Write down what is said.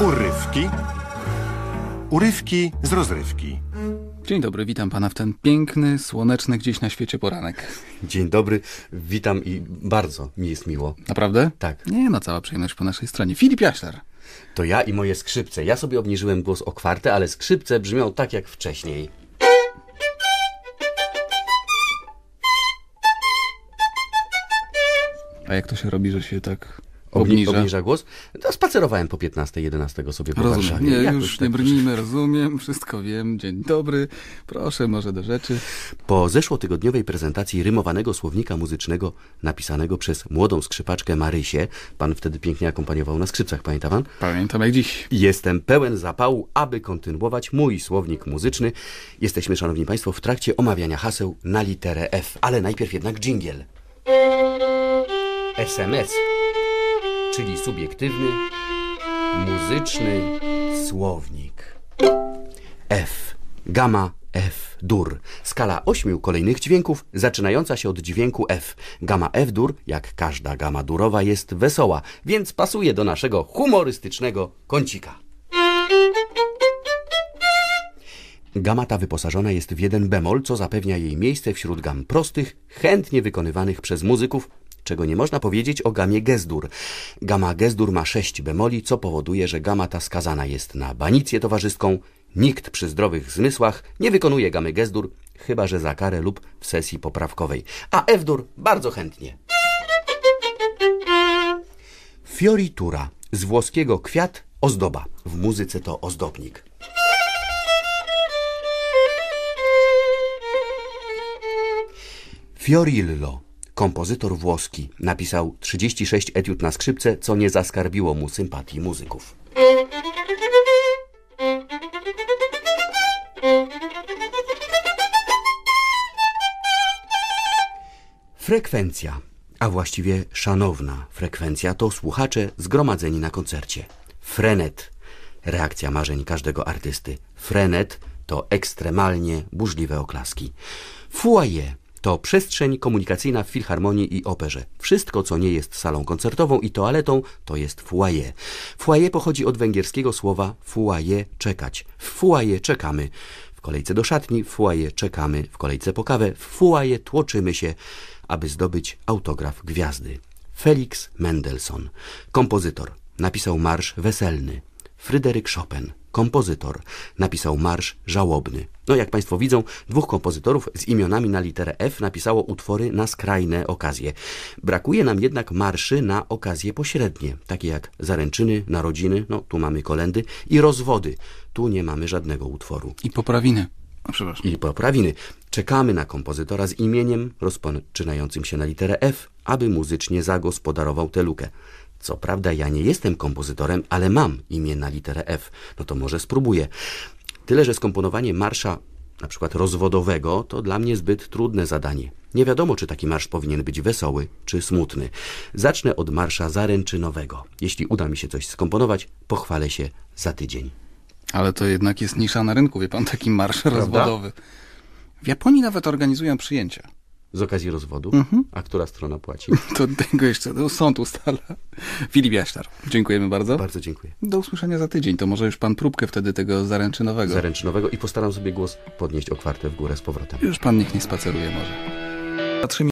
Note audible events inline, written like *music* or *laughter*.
Urywki? Urywki z rozrywki. Dzień dobry, witam pana w ten piękny, słoneczny gdzieś na świecie poranek. Dzień dobry, witam i bardzo mi jest miło. Naprawdę? Tak. Nie no, cała przyjemność po naszej stronie. Filip Jaśler. To ja i moje skrzypce. Ja sobie obniżyłem głos o kwartę, ale skrzypce brzmią tak jak wcześniej. A jak to się robi, że się tak obniża? obniża głos. To spacerowałem po 15, 11 sobie po Rozumiem. Warszawie. Nie, Jakoś już tak nie brnijmy, rozumiem, wszystko wiem. Dzień dobry. Proszę może do rzeczy. Po zeszłotygodniowej prezentacji rymowanego słownika muzycznego napisanego przez młodą skrzypaczkę Marysię, pan wtedy pięknie akompaniował na skrzypcach, pamięta pan? Pamiętam jak dziś. Jestem pełen zapału, aby kontynuować mój słownik muzyczny. Jesteśmy, szanowni państwo, w trakcie omawiania haseł na literę F, ale najpierw jednak dżingiel. SMS, czyli subiektywny, muzyczny słownik. F, gamma, F, dur. Skala ośmiu kolejnych dźwięków, zaczynająca się od dźwięku F. Gamma F dur, jak każda gama durowa, jest wesoła, więc pasuje do naszego humorystycznego kącika. Gama ta wyposażona jest w jeden bemol, co zapewnia jej miejsce wśród gam prostych, chętnie wykonywanych przez muzyków, czego nie można powiedzieć o gamie Gesdur. Gama Gesdur ma sześć bemoli, co powoduje, że gama ta skazana jest na banicję towarzyską. Nikt przy zdrowych zmysłach nie wykonuje gamy Gesdur, chyba że za karę lub w sesji poprawkowej. A F-dur bardzo chętnie. Fioritura, z włoskiego kwiat, ozdoba. W muzyce to ozdobnik. Fiorillo, kompozytor włoski, napisał 36 etiud na skrzypce, co nie zaskarbiło mu sympatii muzyków. Frekwencja, a właściwie szanowna frekwencja, to słuchacze zgromadzeni na koncercie. Frenet, reakcja marzeń każdego artysty. Frenet to ekstremalnie burzliwe oklaski. Foyer to przestrzeń komunikacyjna w filharmonii i operze. Wszystko, co nie jest salą koncertową i toaletą, to jest foyer. Foyer pochodzi od węgierskiego słowa foyer czekać. W foyer czekamy. W kolejce do szatni, w foyer czekamy, w kolejce po kawę, w foyer tłoczymy się, aby zdobyć autograf gwiazdy. Felix Mendelssohn, kompozytor, napisał marsz weselny. Fryderyk Chopin, kompozytor, napisał marsz żałobny. No jak Państwo widzą, dwóch kompozytorów z imionami na literę F napisało utwory na skrajne okazje. Brakuje nam jednak marszy na okazje pośrednie, takie jak zaręczyny, narodziny, no tu mamy kolendy i rozwody. Tu nie mamy żadnego utworu. I poprawiny. I poprawiny. Czekamy na kompozytora z imieniem rozpoczynającym się na literę F, aby muzycznie zagospodarował tę lukę. Co prawda ja nie jestem kompozytorem, ale mam imię na literę F. No to może spróbuję. Tyle, że skomponowanie marsza na przykład rozwodowego to dla mnie zbyt trudne zadanie. Nie wiadomo, czy taki marsz powinien być wesoły, czy smutny. Zacznę od marsza zaręczynowego. Jeśli uda mi się coś skomponować, pochwalę się za tydzień. Ale to jednak jest nisza na rynku, wie pan, taki marsz rozwodowy. W Japonii nawet organizują przyjęcia. Z okazji rozwodu? A która strona płaci? *laughs* To tego jeszcze to sąd ustala. Filip Jaślar, dziękujemy bardzo. Bardzo dziękuję. Do usłyszenia za tydzień. To może już pan próbkę wtedy tego zaręczynowego. Zaręczynowego i postaram sobie głos podnieść o kwartę w górę z powrotem. Już pan niech nie spaceruje może. Za trzy